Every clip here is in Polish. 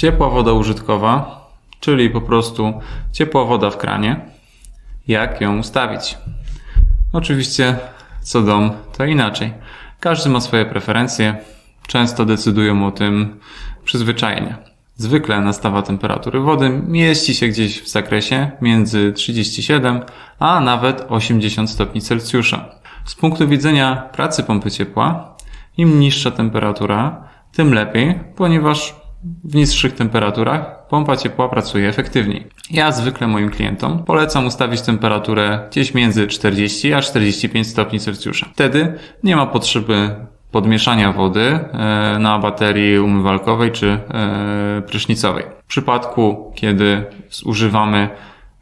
Ciepła woda użytkowa, czyli po prostu ciepła woda w kranie. Jak ją ustawić? Oczywiście co dom to inaczej. Każdy ma swoje preferencje. Często decydują o tym przyzwyczajenia. Zwykle nastawa temperatury wody mieści się gdzieś w zakresie między 37 a nawet 80 stopni Celsjusza. Z punktu widzenia pracy pompy ciepła, im niższa temperatura, tym lepiej, ponieważ w niższych temperaturach pompa ciepła pracuje efektywniej. Ja zwykle moim klientom polecam ustawić temperaturę gdzieś między 40 a 45 stopni Celsjusza. Wtedy nie ma potrzeby podmieszania wody e, na baterii umywalkowej czy e, prysznicowej. W przypadku, kiedy zużywamy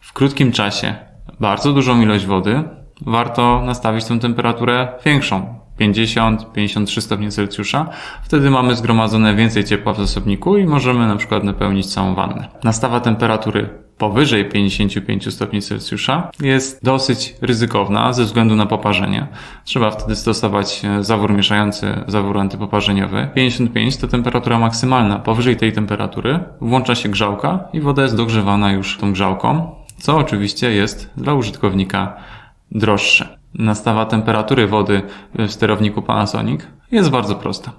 w krótkim czasie bardzo dużą ilość wody, warto nastawić tą temperaturę większą. 50-53 stopnie Celsjusza. Wtedy mamy zgromadzone więcej ciepła w zasobniku i możemy na przykład napełnić całą wannę. Nastawa temperatury powyżej 55 stopni Celsjusza jest dosyć ryzykowna ze względu na poparzenie. Trzeba wtedy stosować e, zawór mieszający, zawór antypoparzeniowy. 55 to temperatura maksymalna. Powyżej tej temperatury włącza się grzałka i woda jest dogrzewana już tą grzałką, co oczywiście jest dla użytkownika droższe. Nastawa temperatury wody w sterowniku Panasonic jest bardzo prosta.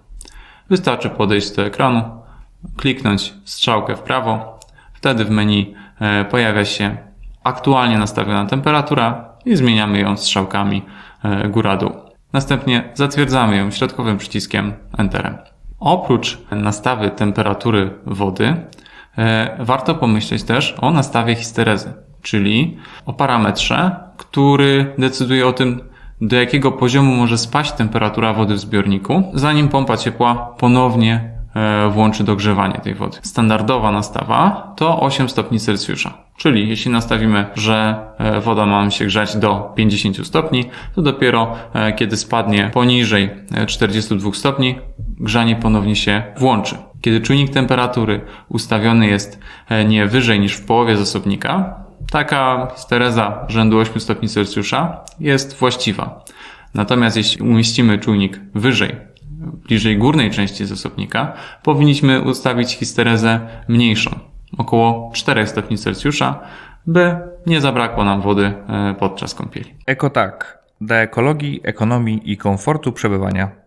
Wystarczy podejść do ekranu, kliknąć strzałkę w prawo, wtedy w menu e, pojawia się aktualnie nastawiona temperatura i zmieniamy ją strzałkami e, góra-dół. Następnie zatwierdzamy ją środkowym przyciskiem Enterem. Oprócz nastawy temperatury wody, e, warto pomyśleć też o nastawie histerezy, czyli o parametrze, który decyduje o tym, do jakiego poziomu może spaść temperatura wody w zbiorniku, zanim pompa ciepła ponownie e, włączy dogrzewanie tej wody. Standardowa nastawa to 8 stopni Celsjusza. Czyli jeśli nastawimy, że e, woda ma się grzać do 50 stopni, to dopiero e, kiedy spadnie poniżej 42 stopni, grzanie ponownie się włączy. Kiedy czujnik temperatury ustawiony jest nie wyżej niż w połowie zasobnika, taka histereza rzędu 8 stopni Celsjusza jest właściwa. Natomiast jeśli umieścimy czujnik wyżej, bliżej górnej części zasobnika, powinniśmy ustawić histerezę mniejszą, około 4 stopni Celsjusza, by nie zabrakło nam wody e, podczas kąpieli. Ekotak dla ekologii, ekonomii i komfortu przebywania.